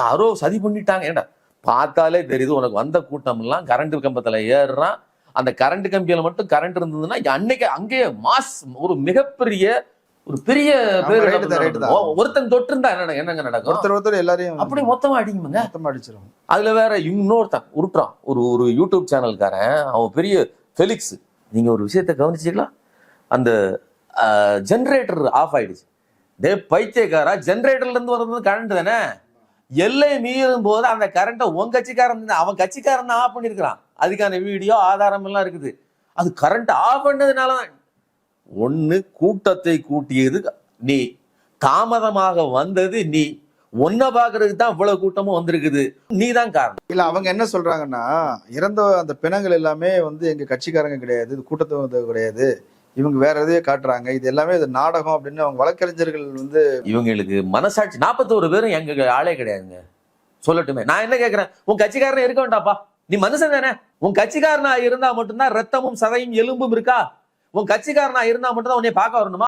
யாரோ சதி பண்ணிட்டாங்க. ஏன்டா பார்த்தாலே தெரியுது உனக்கு வந்த கூட்டம் எல்லாம் கரண்ட் கம்பத்துல ஏறுறான். அந்த கரண்ட் கம்பியில மட்டும் கரண்ட் இருந்ததுன்னா அன்னைக்கு அங்கேயே மாஸ் ஒரு மிகப்பெரிய ஒரு பெரிய பேர். ஒருத்தன் இருந்தா என்ன என்னங்க நடக்கும்? ஒருத்தர் ஒருத்தர் எல்லாரையும் அப்படி மொத்தமா அடிக்குமுங்க? மொத்தமா அடிச்சிரும் அதுல வேற இன்னொருத்தன் உருட்டுறான். ஒரு ஒரு யூடியூப் சேனல்காரன் அவன் பெரிய ஃபெலிக்ஸ் நீங்க ஒரு விஷயத்த கவனிச்சீங்களா? அந்த ஜென்ரேட்டர் ஆஃப் ஆயிடுச்சு. டே பைத்தியக்காரா ஜென்ரேட்டர்ல இருந்து வர்றது கரண்ட் தானே? எல்லை மீறும் போது அந்த கரண்ட்டை உன் கட்சிக்காரன் தான் அவன் கட்சிக்காரன் தான் ஆஃப் பண்ணியிருக்கிறான் அதுக்கான வீடியோ ஆதாரம் எல்லாம் இருக்குது. அது கரண்ட் ஆஃப் பண்ணதுனால தான் ஒன்று கூட்டத்தை கூட்டியது நீ. தாமதமாக வந்தது நீ. ஒன்ன பாக்குறதுக்கு தான் இவ்வளவு கூட்டமும் வந்திருக்குது. நீ தான் காரணம். இல்ல அவங்க என்ன சொல்றாங்கன்னா இறந்த அந்த பிணங்கள் எல்லாமே வந்து எங்க கட்சிக்காரங்க கிடையாது கூட்டத்தை கிடையாது. இவங்க வேற எதையோ காட்டுறாங்க. இது எல்லாமே இது நாடகம் அப்படின்னு அவங்க வழக்கறிஞர்கள் வந்து இவங்களுக்கு மனசாட்சி நாற்பத்தோரு பேரும் எங்க ஆளே கிடையாதுங்க. சொல்லட்டுமே. நான் என்ன கேட்கறேன் உன் கட்சிக்காரன் இருக்க வேண்டாப்பா நீ மனுஷன் தானே? உன் கட்சிக்காரனா இருந்தா மட்டும்தான் ரத்தமும் சதையும் எலும்பும் இருக்கா? உன் கட்சிக்காரனா இருந்தா மட்டும்தான் உன்னை பார்க்க வரணுமா?